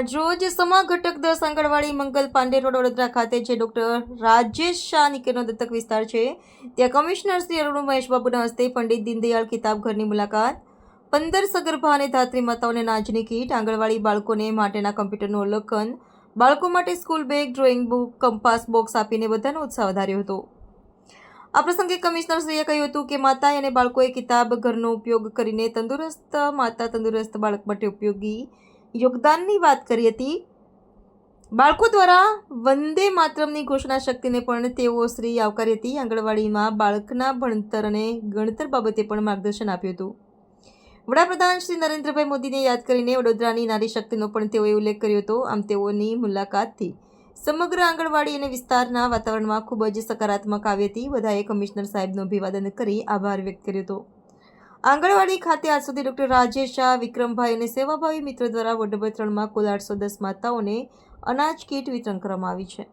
આજરોજ સમા ઘટક દસ આંગણવાડી મંગલ પાંડે રોડ વડોદરા ખાતે જે ડૉક્ટર રાજેશ શાહ નિકેતનો દત્તક વિસ્તાર છે, ત્યાં કમિશનર શ્રી અરુણ મહેશબાબુના હસ્તે પંડિત દીનદયાળ કિતાબઘરની મુલાકાત, પંદર સગર્ભા અને ધાત્રી માતાઓને નાજની કીટ, આંગણવાડી બાળકોને માટેના કમ્પ્યુટરનું અવલોકન બાળકો માટે school bag, drawing book, compass box આપીને બધાનો ઉત્સાહ વધાર્યો હતો. આ પ્રસંગે કમિશનરશ્રીએ કહ્યું હતું કે માતા અને બાળકોએ કિતાબ ઘરનો ઉપયોગ કરીને તંદુરસ્ત, માતા તંદુરસ્ત બાળક માટે ઉપયોગી યોગદાનની વાત કરી હતી. બાળકો દ્વારા વંદે માતરમની ઘોષણા શક્તિને પણ તેઓ શ્રી આવકારી હતી. આંગણવાડીમાં બાળકના ભણતર અને ગણતર બાબતે પણ માર્ગદર્શન આપ્યું હતું. વડાપ્રધાન શ્રી નરેન્દ્રભાઈ મોદીને યાદ કરીને વડોદરાની નારી શક્તિનો પણ તેઓએ ઉલ્લેખ કર્યો હતો. આમ તેઓની મુલાકાતથી સમગ્ર આંગણવાડી અને વિસ્તારના વાતાવરણમાં ખૂબ જ સકારાત્મક આવી હતી. બધાએ કમિશનર સાહેબનું અભિવાદન કરી આભાર વ્યક્ત કર્યો હતો. આંગણવાડી ખાતે આજ સુધી ડોક્ટર રાજેશ શાહ, વિક્રમભાઈ અને સેવાભાવી મિત્રો દ્વારા વોર્ડ નંબર ત્રણમાં કુલ આઠસો દસ માતાઓને અનાજ કીટ વિતરણ કરવામાં આવી છે.